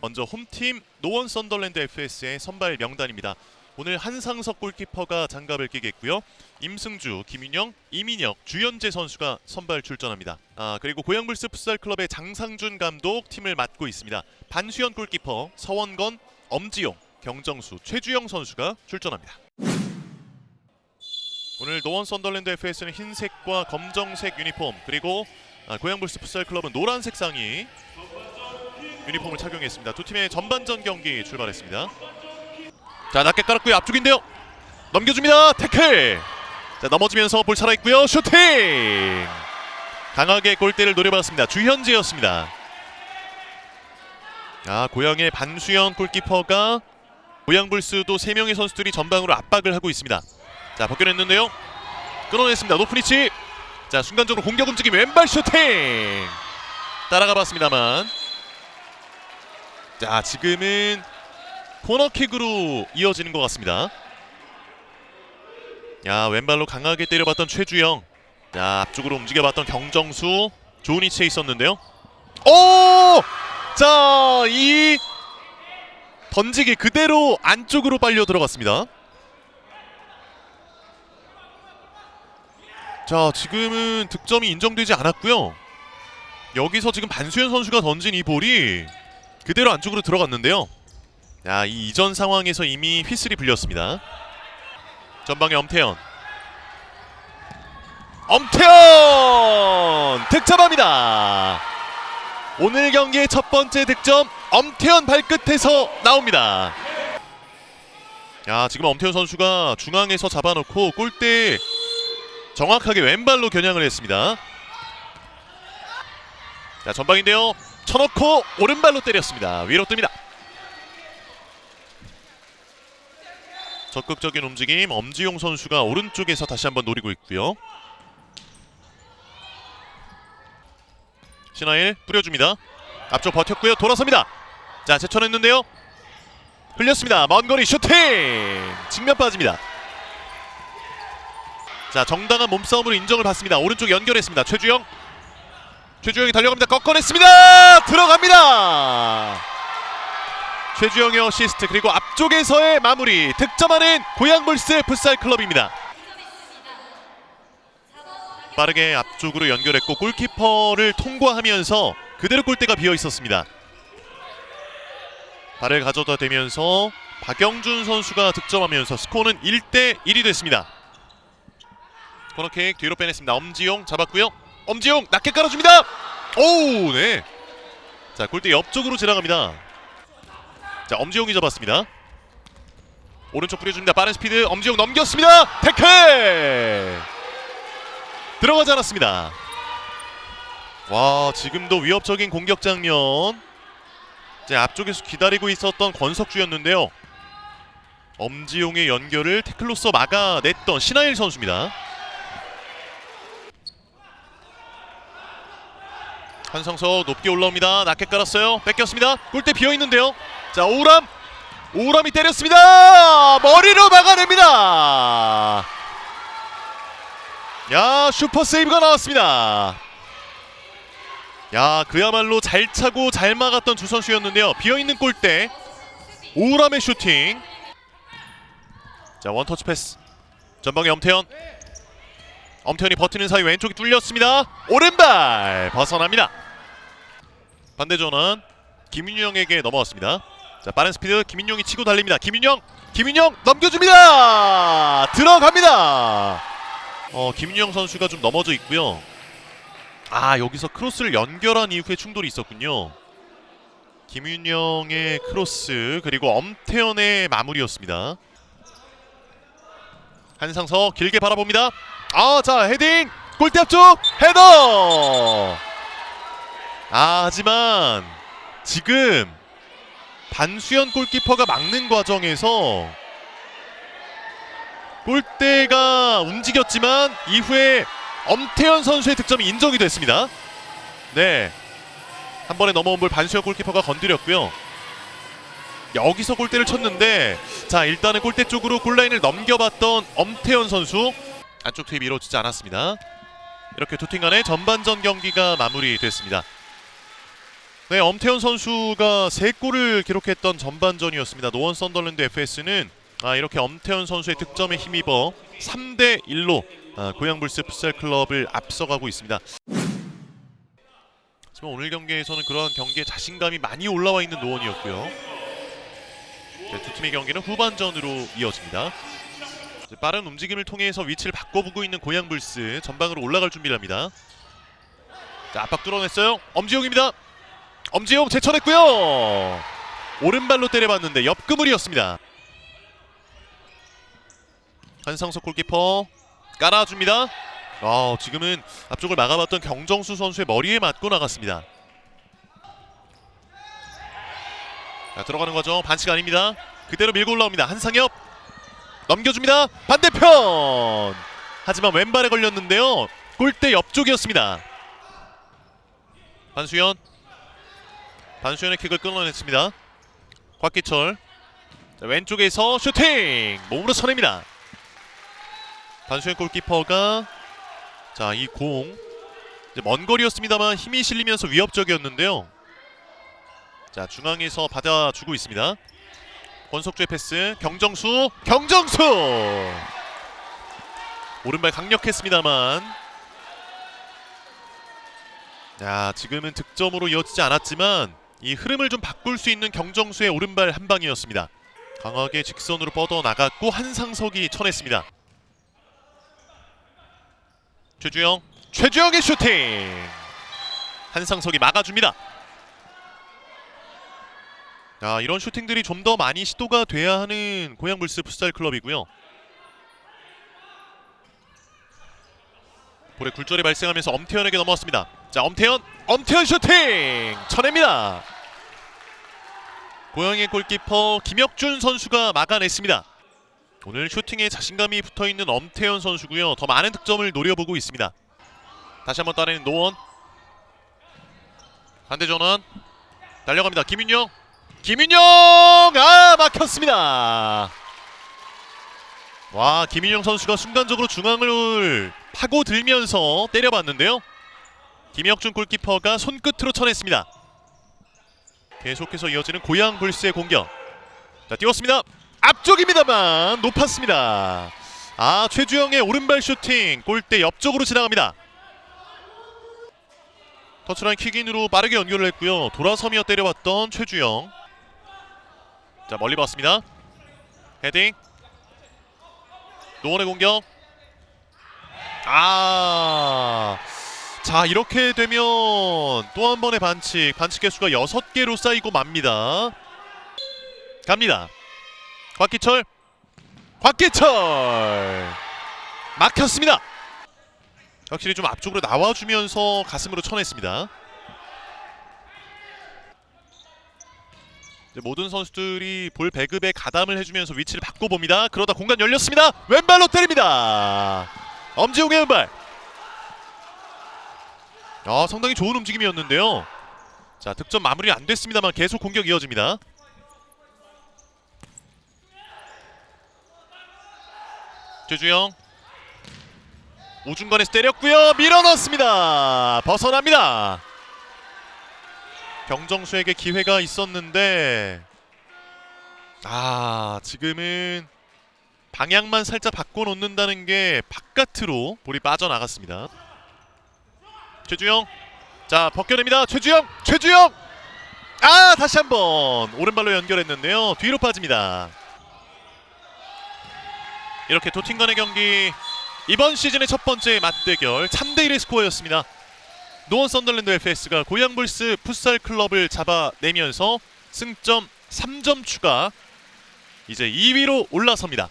먼저 홈팀 노원 썬더랜드 FS의 선발 명단입니다. 오늘 한상석 골키퍼가 장갑을 끼겠고요. 임승주, 김윤영, 이민혁, 주현재 선수가 선발 출전합니다. 아 그리고 고양불스 풋살 클럽의 장상준 감독 팀을 맡고 있습니다. 반수현 골키퍼, 서원건, 엄지용, 경정수, 최주영 선수가 출전합니다. 오늘 노원 썬더랜드 FS는 흰색과 검정색 유니폼 그리고 아, 고양불스 풋살 클럽은 노란색 상의 유니폼을 착용했습니다. 두 팀의 전반전 경기 출발했습니다. 자 낮게 깔았고요. 앞쪽인데요. 넘겨줍니다. 태클! 자 넘어지면서 볼 살아있고요. 슈팅! 강하게 골대를 노려봤습니다. 주현재였습니다. 아 고향의 반수현 골키퍼가 고양불스도 세 명의 선수들이 전방으로 압박을 하고 있습니다 자 벗겨냈는데요 끊어냈습니다 높은 위치 자 순간적으로 공격 움직임 왼발 슈팅 따라가 봤습니다만 자 지금은 코너킥으로 이어지는 것 같습니다. 야 왼발로 강하게 때려봤던 최주영. 자 앞쪽으로 움직여봤던 경정수. 좋은 위치에 있었는데요. 오! 자 이 던지기 그대로 안쪽으로 빨려 들어갔습니다. 자 지금은 득점이 인정되지 않았고요. 여기서 지금 반수현 선수가 던진 이 볼이 그대로 안쪽으로 들어갔는데요. 야, 이 이전 상황에서 이미 휘슬이 불렸습니다. 전방에 엄태현. 엄태현! 득점합니다. 오늘 경기의 첫 번째 득점 엄태현 발끝에서 나옵니다. 야, 지금 엄태현 선수가 중앙에서 잡아놓고 골대 정확하게 왼발로 겨냥을 했습니다. 자, 전방인데요. 쳐놓고 오른발로 때렸습니다. 위로 뜹니다. 적극적인 움직임 엄지용 선수가 오른쪽에서 다시 한번 노리고 있고요. 신하일 뿌려줍니다. 앞쪽 버텼고요. 돌아섭니다. 자 제쳐냈는데요. 흘렸습니다. 먼 거리 슈팅! 측면 빠집니다. 자 정당한 몸싸움으로 인정을 받습니다. 오른쪽 연결했습니다. 최주영. 최주영이 달려갑니다. 꺾어냈습니다. 들어갑니다. 최주영의 어시스트 그리고 앞쪽에서의 마무리 득점하는 고양불스 풋살 클럽입니다. 빠르게 앞쪽으로 연결했고 골키퍼를 통과하면서 그대로 골대가 비어 있었습니다. 발을 가져다 대면서 박영준 선수가 득점하면서 스코어는 1대 1이 됐습니다. 코너킥 뒤로 빼냈습니다. 엄지용 잡았고요. 엄지용 낮게 깔아줍니다. 오, 네. 자 골대 옆쪽으로 지나갑니다. 자 엄지용이 잡았습니다. 오른쪽 뿌려줍니다. 빠른 스피드 엄지용 넘겼습니다. 태클 들어가지 않았습니다. 와 지금도 위협적인 공격 장면. 자 앞쪽에서 기다리고 있었던 권석주였는데요. 엄지용의 연결을 태클로서 막아냈던 신하일 선수입니다. 한성석 높게 올라옵니다. 낮게 깔았어요. 뺏겼습니다. 골대 비어 있는데요. 자 오람 오람이 때렸습니다. 머리로 막아냅니다. 야 슈퍼 세이브가 나왔습니다. 야 그야말로 잘 차고 잘 막았던 두 선수였는데요. 비어 있는 골대 오람의 슈팅. 자 원터치 패스 전방에 엄태현. 엄태현이 버티는 사이 왼쪽이 뚫렸습니다. 오른발 벗어납니다. 반대 전환 김윤영에게 넘어왔습니다. 자 빠른 스피드 김윤영이 치고 달립니다. 김윤영, 김윤영 넘겨줍니다. 들어갑니다. 어 김윤영 선수가 좀 넘어져 있고요. 아 여기서 크로스를 연결한 이후에 충돌이 있었군요. 김윤영의 크로스 그리고 엄태현의 마무리였습니다. 한상석 길게 바라봅니다. 아, 자 헤딩 골대 앞쪽 헤더. 아, 하지만 지금 반수현 골키퍼가 막는 과정에서 골대가 움직였지만 이후에 엄태현 선수의 득점이 인정이 됐습니다. 네. 한 번에 넘어온 볼 반수현 골키퍼가 건드렸고요. 여기서 골대를 쳤는데 자 일단은 골대 쪽으로 골라인을 넘겨봤던 엄태현 선수 안쪽 투입이 이루어지지 않았습니다. 이렇게 두 팀 간의 전반전 경기가 마무리됐습니다. 네, 엄태현 선수가 세 골을 기록했던 전반전이었습니다. 노원 썬더랜드 FS는 아, 이렇게 엄태현 선수의 득점에 힘입어 3대 1로 아, 고양불스 풋살 클럽을 앞서가고 있습니다. 하지만 오늘 경기에서는 그러한 경기에 자신감이 많이 올라와 있는 노원이었고요. 네, 두 팀의 경기는 후반전으로 이어집니다. 빠른 움직임을 통해서 위치를 바꿔보고 있는 고양불스 전방으로 올라갈 준비를 합니다. 자, 압박 뚫어냈어요. 엄지용입니다. 엄지용 제쳐냈고요. 오른발로 때려봤는데 옆그물이었습니다. 한상석 골키퍼 깔아줍니다. 아, 지금은 앞쪽을 막아봤던 경정수 선수의 머리에 맞고 나갔습니다. 자, 들어가는 거죠. 반칙 아닙니다. 그대로 밀고 올라옵니다. 한상엽 넘겨줍니다. 반대편. 하지만 왼발에 걸렸는데요. 골대 옆쪽이었습니다. 반수현 반수현의 킥을 끊어냈습니다. 곽기철 자, 왼쪽에서 슈팅 몸으로 쳐냅니다. 반수현 골키퍼가 자 이 공 먼 거리였습니다만 힘이 실리면서 위협적이었는데요. 자 중앙에서 받아주고 있습니다. 권석주의 패스 경정수 경정수 오른발 강력했습니다만 자 지금은 득점으로 이어지지 않았지만 이 흐름을 좀 바꿀 수 있는 경정수의 오른발 한 방이었습니다. 강하게 직선으로 뻗어 나갔고 한상석이 쳐냈습니다. 최주영 최주영의 슈팅 한상석이 막아줍니다. 자 이런 슈팅들이 좀 더 많이 시도가 돼야 하는 고양불스 풋살 클럽이고요. 볼의 굴절이 발생하면서 엄태현에게 넘어왔습니다. 자 엄태현 엄태현 슈팅 쳐냅니다. 고양의 골키퍼 김혁준 선수가 막아냈습니다. 오늘 슈팅에 자신감이 붙어있는 엄태현 선수고요. 더 많은 득점을 노려보고 있습니다. 다시 한번 따내는 노원 반대 전환 달려갑니다. 김윤영 김윤영 아 막혔습니다. 와 김윤영 선수가 순간적으로 중앙을 파고 들면서 때려봤는데요. 김혁준 골키퍼가 손끝으로 쳐냈습니다. 계속해서 이어지는 고양 불스의 공격. 자 띄웠습니다. 앞쪽입니다만 높았습니다. 아 최주영의 오른발 슈팅 골대 옆쪽으로 지나갑니다. 터치라인 킥인으로 빠르게 연결을 했고요. 돌아서며 때려봤던 최주영. 자 멀리 봤습니다. 헤딩. 노원의 공격. 아. 자 이렇게 되면 또 한 번의 반칙 반칙 개수가 6개로 쌓이고 맙니다 갑니다 곽기철 곽기철 막혔습니다 확실히 좀 앞쪽으로 나와주면서 가슴으로 쳐냈습니다 이제 모든 선수들이 볼 배급에 가담을 해주면서 위치를 바꿔봅니다 그러다 공간 열렸습니다 왼발로 때립니다 엄지웅의 왼발 아 상당히 좋은 움직임이었는데요. 자 득점 마무리 안 됐습니다만 계속 공격 이어집니다. 최주영 우중간에서 때렸고요 밀어넣습니다. 벗어납니다. 경정수에게 기회가 있었는데 아 지금은 방향만 살짝 바꿔놓는다는 게 바깥으로 볼이 빠져나갔습니다. 최주영. 자 벗겨냅니다. 최주영! 최주영! 아 다시 한번 오른발로 연결했는데요. 뒤로 빠집니다. 이렇게 두팀 간의 경기 이번 시즌의 첫 번째 맞대결 3대1의 스코어였습니다 노원 썬더랜드 FS가 고양 불스 풋살 클럽을 잡아내면서 승점 3점 추가 이제 2위로 올라섭니다